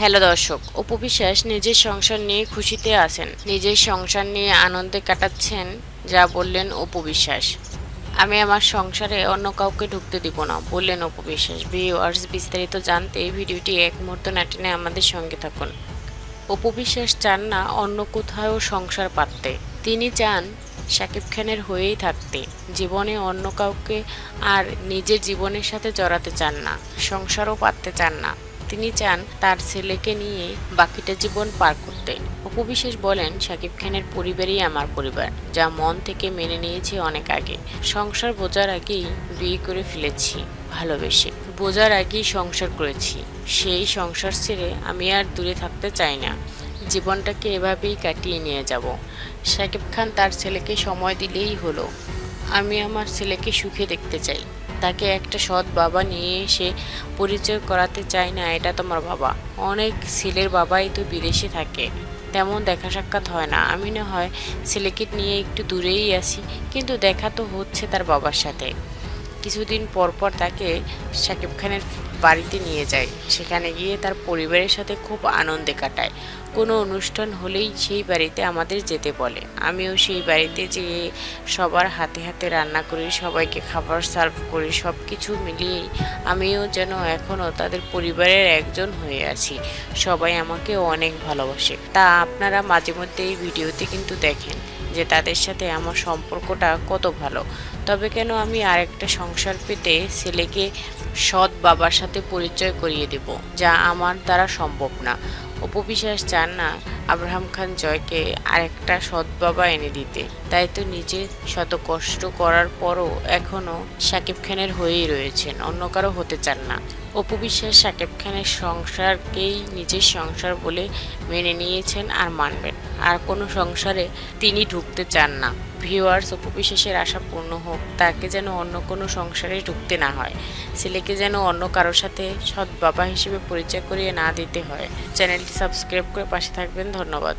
Hello দর্শক, অপু বিশ্বাস নিজের সংসার নিয়ে খুশিতে আছেন। নিজের সংসার নিয়ে আনন্দে কাটাচ্ছেন, যা বললেন অপু বিশ্বাস। আমি আমার সংসারে অন্য কাউকে ঢুকতে দিব না, বললেন অপু বিশ্বাস। ভিউয়ার্স, বিস্তারিত জানতে এই ভিডিওটি এক মুহূর্ত না টেনে আমাদের সঙ্গে থাকুন। অপু বিশ্বাস চান না অন্য কোথাও সংসার পাততে। তিনি চান শাকিব খানের হয়েই থাকতে। জীবনে অন্য কাউকে আর নিজের জীবনের সাথে জড়াতে চান না, সংসারও পাততে চান না। তিনি চান তার ছেলেকে নিয়ে বাকিটা জীবন পার করতে। অপু বিশ্বাস বলেন, শাকিব খানের পরিবারই আমার পরিবার, যা মন থেকে মেনে নিয়েছি অনেক আগে। সংসার বোঝার আগেই বিয়ে করে ফেলেছি, ভালোবেসে। বোঝার আগেই সংসার করেছি। সেই সংসার ছেড়ে আমি আর দূরে থাকতে চাই না। জীবনটাকে এভাবেই কাটিয়ে নিয়ে যাব। শাকিব খান তার ছেলেকে সময় দিলেই হলো। আমি আমার ছেলেকে সুখে দেখতে চাই। তাকে একটা সৎ বাবা নিয়ে এসে পরিচয় করাতে চায় না, এটা তোমার বাবা। অনেক ছেলের বাবাই তো বিদেশে থাকে, তেমন দেখা সাক্ষাৎ হয় না। আমি না হয় ছেলেকে নিয়ে একটু দূরেই আছি, কিন্তু দেখা তো হচ্ছে তার বাবার সাথে। কিছুদিন পর পর তাকে শাকিব খানের বাড়িতে নিয়ে যায়। সেখানে গিয়ে তার পরিবারের সাথে খুব আনন্দে কাটায়। কোনো অনুষ্ঠান হলেই সেই বাড়িতে আমাদের যেতে বলে। আমিও সেই বাড়িতে যেয়ে সবার হাতে হাতে রান্না করি, সবাইকে খাবার সার্ভ করি সব কিছু মিলিয়েই আমিও যেন এখনও তাদের পরিবারের একজন হয়ে আছি। সবাই আমাকে অনেক ভালোবাসে। তা আপনারা মাঝে মধ্যে এই ভিডিওতে কিন্তু দেখেন যে তাদের সাথে আমার সম্পর্কটা কত ভালো। তবে কেন আমি আরেকটা সংসার পেতে ছেলেকে সৎ বাবার সাথে পরিচয় করিয়ে দেব, যা আমার দ্বারা সম্ভব না। অপবিশ্বাস চান না আব্রাহাম খান জয়কে আরেকটা সৎ বাবা এনে দিতে। তাই তো নিজে শত কষ্ট করার পরও এখনও শাকিব খানের হয়েই রয়েছেন, অন্য কারও হতে চান না। অপবিশ্বাস শাকিব খানের সংসারকেই নিজের সংসার বলে মেনে নিয়েছেন আর মানবেন। আর কোনো সংসারে তিনি ঢুকতে চান না। ভিউয়ার্স উপবিশেষের আশা পূর্ণ হোক, তাকে যেন অন্য কোনো সংসারে ঢুকতে না হয়। ছেলেকে যেন অন্য কারোর সাথে সৎ বাবা হিসেবে পরিচয় করিয়ে না দিতে হয়। চ্যানেলটি সাবস্ক্রাইব করে পাশে থাকবেন। ধন্যবাদ।